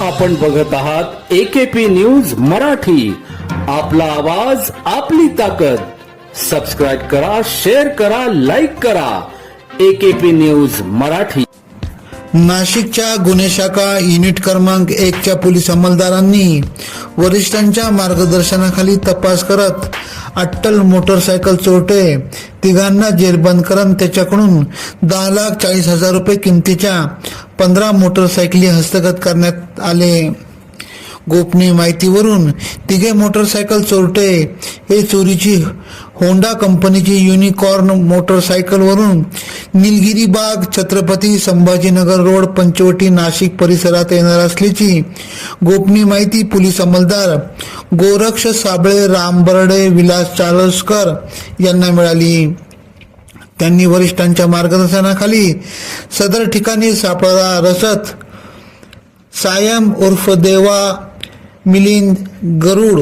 आपण बघत आहात एकेपी न्यूज मराठी. आपला आवाज आपली ताकद. सबस्क्राईब करा शेअर करा लाईक करा. AKP news Marathi. नाशिकच्या गुन्हे शाखा युनिट क्रमांक एकच्या पोलीस अंमलदारांनी वरिष्ठांच्या मार्गदर्शनाखाली तपास करत अट्टल मोटरसायकल चोरटे तिघांना जेरबंद करत त्याच्याकडून दहा लाख चाळीस हजार रुपये किमतीच्या पंधरा मोटरसायकली हस्तगत करण्यात आले. गोपनीय माहितीवरून तिघे मोटरसायकल चोरटे. हे चोरीची होंडा कंपनीची युनिकॉर्न मोटरसायकलवरून निलगिरी बाग छत्रपती संभाजीनगर रोड पंचवटी नाशिक परिसरात येणार असल्याची गोपनीय माहिती पोलीस अंमलदार गोरक्ष साबळे राम बर्डे विलास चाळसकर यांना मिळाली. त्यांनी वरिष्ठांच्या मार्गदर्शनाखाली सदर ठिकाणी सापळा रसत सायम उर्फ देवा मिलिंद गरुड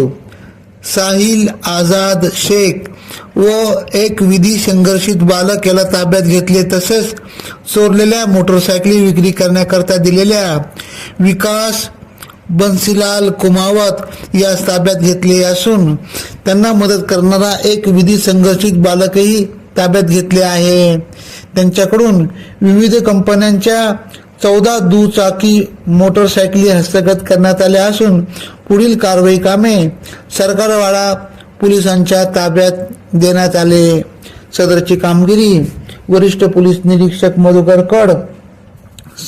साहिल आझाद शेख व एक विधी संघर्षित बालक याला ताब्यात घेतले. तसेच चोरलेल्या मोटरसायकली विक्री करण्याकरता दिलेल्या विकास बन्सीलाल कुमावत यास ताब्यात घेतले असून त्यांना मदत करणारा एक विधी संघर्षित बालकही ताब्यात घेतले आहे. त्यांच्याकडून विविध कंपन्यांच्या चौदा दुचाकी मोटरसायकली हस्तगत करण्यात आल्या असून पुढील कारवाई कामे सरकारवाडा पोलिसांच्या ताब्यात देण्यात आले. सदरची कामगिरी वरिष्ठ पोलीस निरीक्षक मधुकर कड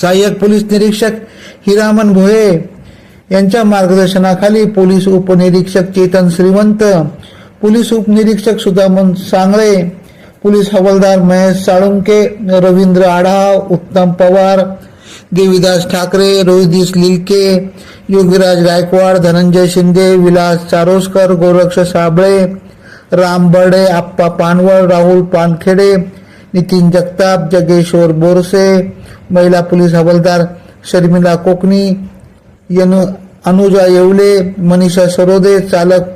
सहाय्यक पोलीस निरीक्षक हिरामन भोये यांच्या मार्गदर्शनाखाली पोलीस उपनिरीक्षक चेतन श्रीमंत पोलीस उपनिरीक्षक सुदामन सांगळे पोलीस हवलदार महेश साळुंके, रवींद्र आढाव उत्तम पवार, देवीदास ठाकरे, रोहिदीस लिलके, योगीराज गायकवाड, धनंजय शिंदे, विलास चारोसकर, गोरक्ष साबळे, राम बर्डे, आप्पा पानवळ, राहुल पानखेडे, नितीन जगताप, जगेश्वर बोरसे, महिला पोलीस हवालदार शर्मिला कोकणी, यनु अनुजा येवले, मनीषा सरोदे, चालक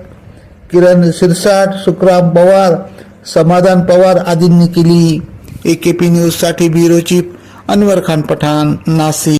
किरण सिरसाट सुखराम पवार समाधान पवार आदींनी केली. ए न्यूज न्यूजसाठी ब्युरो चीफ अनवर खान पठाण नाशिक.